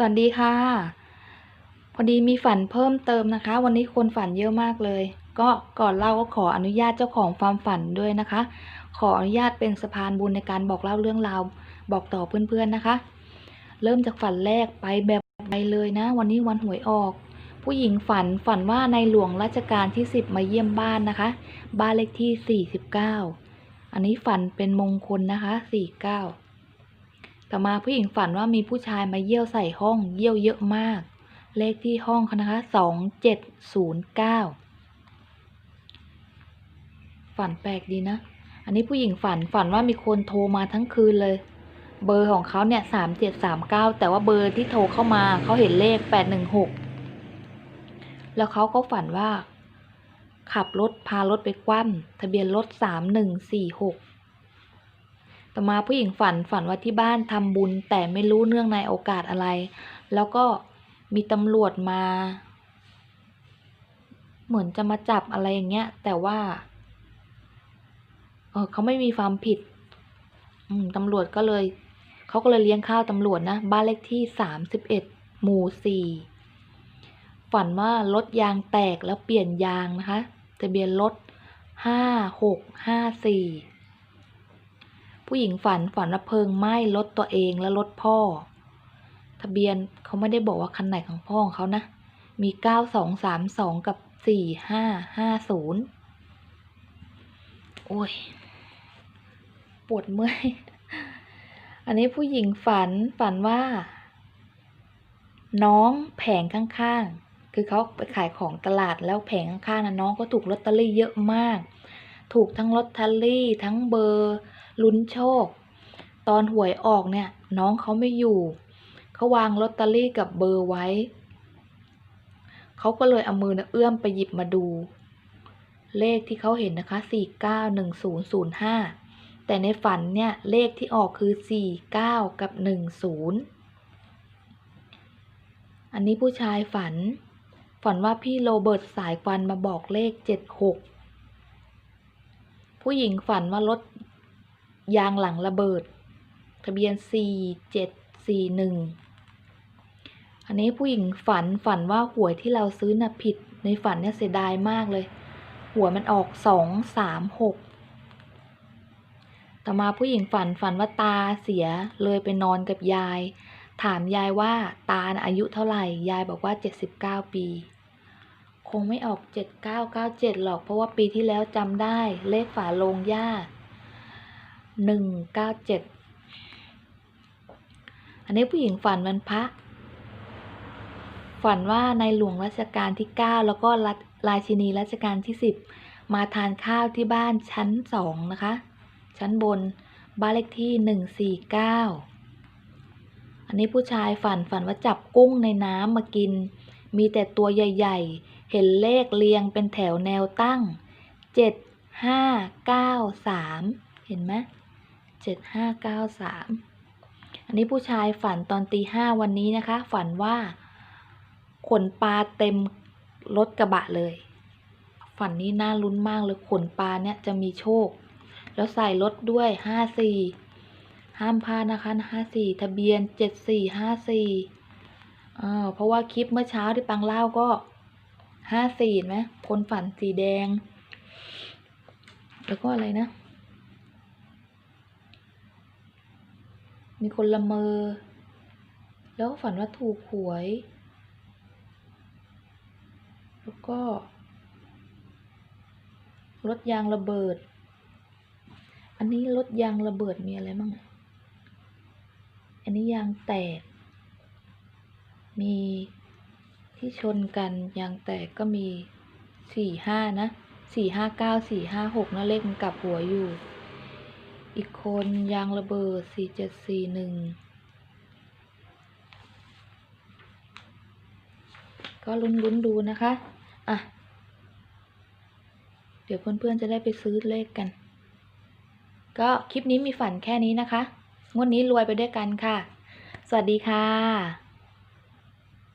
สวัสดีค่ะ พอดีมีฝันเพิ่มเติมนะคะ วันนี้คนฝันเยอะมากเลย ก็ก่อนเล่าก็ขออนุญาตเจ้าของความฝันด้วยนะคะ ขออนุญาตเป็นสะพานบุญในการบอกเล่าเรื่องราวบอกต่อเพื่อนๆนะคะ เริ่มจากฝันแรกไปแบบไปเลยนะ วันนี้วันหวยออก ผู้หญิงฝันฝันว่าในหลวงรัชกาลที่ 10 มาเยี่ยมบ้านนะคะ บ้านเลขที่ 49 อันนี้ฝันเป็นมงคลนะคะ 49 ต่อมาผู้หญิงฝันว่ามีผู้ชายมาเยี่ยวใส่ห้อง เยี่ยวเยอะมาก เลขที่ห้องเขานะคะ2709ฝันแปลกดีนะ อันนี้ผู้หญิงฝันฝันว่ามีคนโทรมาทั้งคืนเลย เบอร์ของเขาเนี่ย3739แต่ว่าเบอร์ที่โทรเข้ามาเขาเห็นเลข816แล้วเขาก็ฝันว่า ขับรถพารถไปคว่ำทะเบียนรถ3146 ต่อมาผู้หญิงฝันฝันว่าที่บ้านทำบุญ แต่ไม่รู้เนื่องในโอกาสอะไร แล้วก็มีตำรวจมา เหมือนจะมาจับอะไรอย่างเงี้ย แต่ว่า เออเขาไม่มีความผิด อืมตำรวจก็เลยเขาก็เลยเลี้ยงข้าวตำรวจนะ บ้านเลขที่สามสิบเอ็ดหมู่สี่ฝันว่ารถยางแตกแล้วเปลี่ยนยางนะคะทะเบียนรถห้าหกห้าสี่ ผู้หญิงฝันฝันว่าเพลิงไหม้รถตัวเองและรถพ่อ ทะเบียนเขาไม่ได้บอกว่าคันไหนของพ่อของเขานะ มีเก้าสองสามสองกับสี่ห้าห้าศูนย์โอ้ย ปวดเมื่อย อันนี้ผู้หญิงฝันฝันว่า น้องแผงข้างๆ คือเขาไปขายของตลาดแล้วแผงข้างๆนะน้องก็ถูกลอตเตอรี่เยอะมาก ถูกทั้งลอตเตอรี่ทั้งเบอร์ ลุ้นโชค ตอนหวยออกเนี่ย น้องเขาไม่อยู่ เขาวางลอตเตอรี่กับเบอร์ไว้ เขาก็เลยเอามือนะเอื้อมไปหยิบมาดู เลขที่เขาเห็นนะคะ 491005 แต่ในฝันเนี่ย เลขที่ออกคือ 49 กับ 10 อันนี้ผู้ชายฝัน ฝันว่าพี่โรเบิร์ตสายควันมาบอกเลข 76ผู้หญิงฝันว่ารถ ยางหลังระเบิด ทะเบียน 4741 อันนี้ผู้หญิงฝันฝันว่าหวยที่เราซื้อน่ะผิด ในฝันเนี่ยเสียดายมากเลย หัวมันออกสองสามหกต่อมาผู้หญิงฝันฝันว่าตาเสียเลยไปนอนกับยาย ถามยายว่าตาอายุเท่าไหร่ ยายบอกว่าเจ็ดสิบเก้าปี คงไม่ออกเจ็ดเก้าเก้าเจ็ดหรอกเพราะว่าปีที่แล้วจำได้เลขฝาโลงย่า หนึ่งเก้าเจ็ดอันนี้ผู้หญิงฝันวันพระ ฝันว่าในหลวงรัชกาลที่ 9 แล้วก็รัชราชินีรัชกาลที่ 10 มาทานข้าวที่บ้านชั้น2นะคะ ชั้นบนบ้านเลขที่ 149 อันนี้ผู้ชายฝันฝันว่าจับกุ้งในน้ำมากิน มีแต่ตัวใหญ่ ๆ เห็นเลขเรียงเป็นแถวแนวตั้ง 7 5 9 3 เห็นไหม 7 5 9 3 อันนี้ผู้ชายฝันตอนตีห้าวันนี้นะคะ ฝันว่าขนปลาเต็มรถกระบะเลย ฝันนี้น่าลุ้นมากเลยขนปลาเนี่ยจะมีโชค แล้วใส่รถด้วยห้าสี่ห้ามพลาดนะคะห้าสี่ทะเบียนเจ็ดสี่ห้าสี่อ่าเพราะว่าคลิปเมื่อเช้าที่ปังเล่าก็ห้าสี่ไหมคนฝันสีแดง แล้วก็อะไรนะ มีคนละเมอ แล้วก็ฝันว่าถูกหวย แล้วก็ รถยางระเบิด อันนี้รถยางระเบิดมีอะไรบ้างอะอันนี้ยางแตก มีที่ชนกันยางแตกก็มีสี่ห้านะสี่ห้าเก้าสี่ห้าหกนะเลขมันกลับหัวอยู่ อีกคนยางระเบิดสี่เจ็ดสี่หนึ่งก็ลุ้นๆดูนะคะ อะ เดี๋ยวเพื่อนๆจะได้ไปซื้อเลขกัน ก็คลิปนี้มีฝันแค่นี้นะคะ งวดนี้รวยไปด้วยกันค่ะ สวัสดีค่ะ